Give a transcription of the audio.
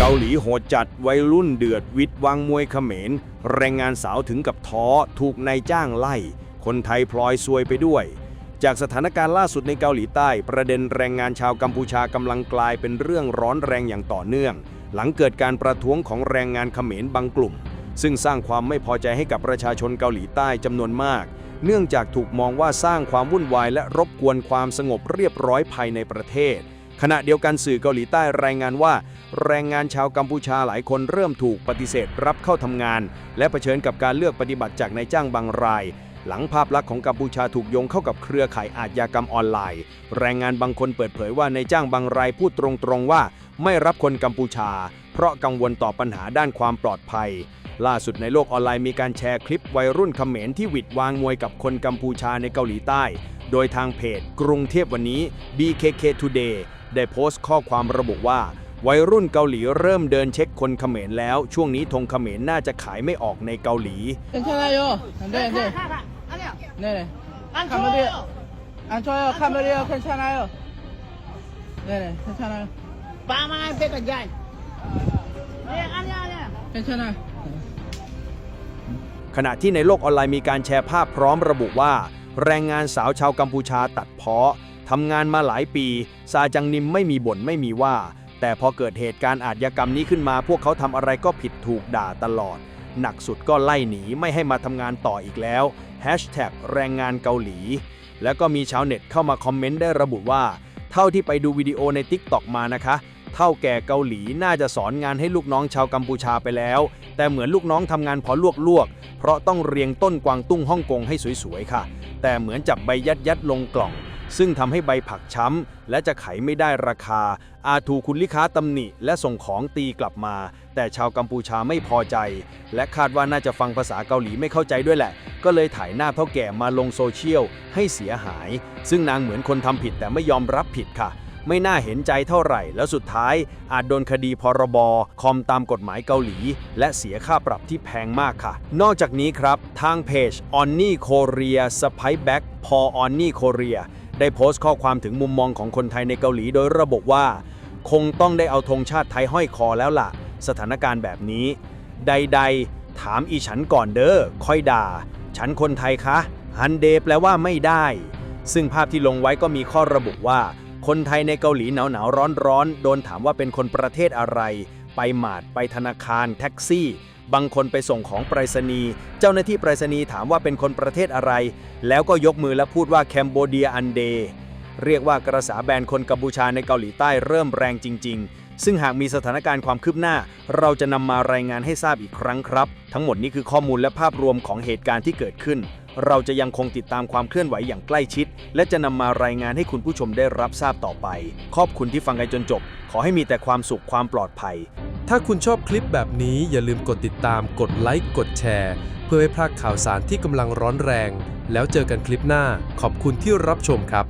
เกาหลีโหดจัดวัยรุ่นเดือดวิทย์วางมวยเขมร แรงงานสาวถึงกับท้อถูกนายจ้างไล่ คนไทยพลอยซวยไปด้วย จากสถานการณ์ล่าสุดในเกาหลีใต้ ประเด็นแรงงานชาวกัมพูชากำลังกลายเป็นเรื่องร้อนแรงอย่างต่อเนื่อง หลังเกิดการประท้วงของแรงงานเขมรบางกลุ่ม ซึ่งสร้างความไม่พอใจให้กับประชาชนเกาหลีใต้จำนวนมาก เนื่องจากถูกมองว่าสร้างความวุ่นวายและรบกวนความสงบเรียบร้อยภายในประเทศ ขณะเดียวกันสื่อเกาหลีใต้รายงานว่า แรงงานชาวกัมพูชาหลายคนเริ่มถูกปฏิเสธรับเข้าทำงาน และเผชิญกับการเลือกปฏิบัติจากนายจ้างบางราย หลังภาพลักษณ์ของกัมพูชาถูกโยงเข้ากับเครือข่ายอาชญากรรมออนไลน์ แรงงานบางคนเปิดเผยว่านายจ้างบางรายพูดตรงๆว่า ไม่รับคนกัมพูชา เพราะกังวลต่อปัญหาด้านความปลอดภัยล่าสุดในโลกออนไลน์มีการแชร์คลิปวัยรุ่นเขมรที่หวิดวางมวยกับคนกัมพูชาในเกาหลีใต้ โดยทางเพจ กรุงเทพวันนี้ BKK Today ได้โพสต์ข้อความระบุว่า วัยรุ่นเกาหลีเริ่มเดินเช็คคนเขมรแล้ว ช่วงนี้ธงเขมรน่าจะขายไม่ออกในเกาหลี 괜찮아요. 안 돼, 안 돼. 아니요. 네네. 안 카메라, 좋아요. 안 좋아요. 카메라 괜찮아요. 네네, 괜찮아요. 빠마한 배가 야. 네, 아니야, 아니야. 괜찮아요. ขณะที่ในโลกออนไลน์มีการแชร์ภาพพร้อมระบุว่า แรงงานสาวชาวกัมพูชาตัดเพาะ ทำงานมาหลายปี ซาจังนิมไม่มีบ่นไม่มีว่า แต่พอเกิดเหตุการณ์อาชญากรรมนี้ขึ้นมา พวกเขาทำอะไรก็ผิดถูกด่าตลอด หนักสุดก็ไล่หนีไม่ให้มาทำงานต่ออีกแล้วแรงงานเกาหลี แล้วก็มีชาวเน็ตเข้ามาคอมเมนต์ได้ระบุว่า เท่าที่ไปดูวิดีโอใน TikTok มานะคะ เท่าแก่เกาหลีน่าจะสอนงานให้ลูกน้องชาวกัมพูชาไปแล้ว แต่เหมือนลูกน้องทำงานพอลวกๆ เพราะต้องเรียงต้นกวางตุ้งฮ่องกงให้สวยๆค่ะ แต่เหมือนจับใบยัดยัดลงกล่อง ซึ่งทำให้ใบผักช้ำและจะไขไม่ได้ราคา อาจถูกคุณลูกค้าตำหนิ และส่งของตีกลับมา แต่ชาวกัมพูชาไม่พอใจ และคาดว่าน่าจะฟังภาษาเกาหลีไม่เข้าใจด้วยแหละ ก็เลยถ่ายหน้าเท่าแก่มาลงโซเชียลให้เสียหาย ซึ่งนางเหมือนคนทำผิดแต่ไม่ยอมรับผิดค่ะ ไม่น่าเห็นใจเท่าไหร่ แล้วสุดท้าย อาจโดนคดีพรบคอมตามกฎหมายเกาหลี และเสียค่าปรับที่แพงมากค่ะ นอกจากนี้ครับทางเพจ On n i Korea s p i Back พอ On n i Korea ได้โพสต์ข้อความถึงมุมมองของคนไทยในเกาหลีโดยระบุว่า คงต้องได้เอาธงชาติไทยห้อยคอแล้วล่ะ สถานการณ์แบบนี้ ใด ๆ ถามอีฉันก่อนเด้อค่อยด่า ฉันคนไทยคะฮันเดแปลว่าไม่ได้ ซึ่งภาพที่ลงไว้ก็มีข้อระบุว่า คนไทยในเกาหลีหนาวหนาวร้อนร้อนๆโดนถามว่าเป็นคนประเทศอะไร ไปหมาด ไปธนาคาร แท็กซี่ บางคนไปส่งของไปรษณีย์เจ้าหน้าที่ไปรษณีย์ถามว่าเป็นคนประเทศอะไร แล้วก็ยกมือและพูดว่าแคนโบเดียอันเดเรียกว่ากระแสแบนคนกัมพูชาในเกาหลีใต้เริ่มแรงจริง ๆ ซึ่งหากมีสถานการณ์ความคืบหน้า เราจะนำมารายงานให้ทราบอีกครั้งครับ ทั้งหมดนี้คือข้อมูลและภาพรวมของเหตุการณ์ที่เกิดขึ้น เราจะยังคงติดตามความเคลื่อนไหวอย่างใกล้ชิด และจะนำมารายงานให้คุณผู้ชมได้รับทราบต่อไป ขอบคุณที่ฟังกันจนจบ ขอให้มีแต่ความสุขความปลอดภัย ถ้าคุณชอบคลิปแบบนี้อย่าลืมกดติดตาม กดไลค์ กดแชร์ เพื่อไม่พลาดข่าวสารที่กำลังร้อนแรง แล้วเจอกันคลิปหน้า ขอบคุณที่รับชมครับ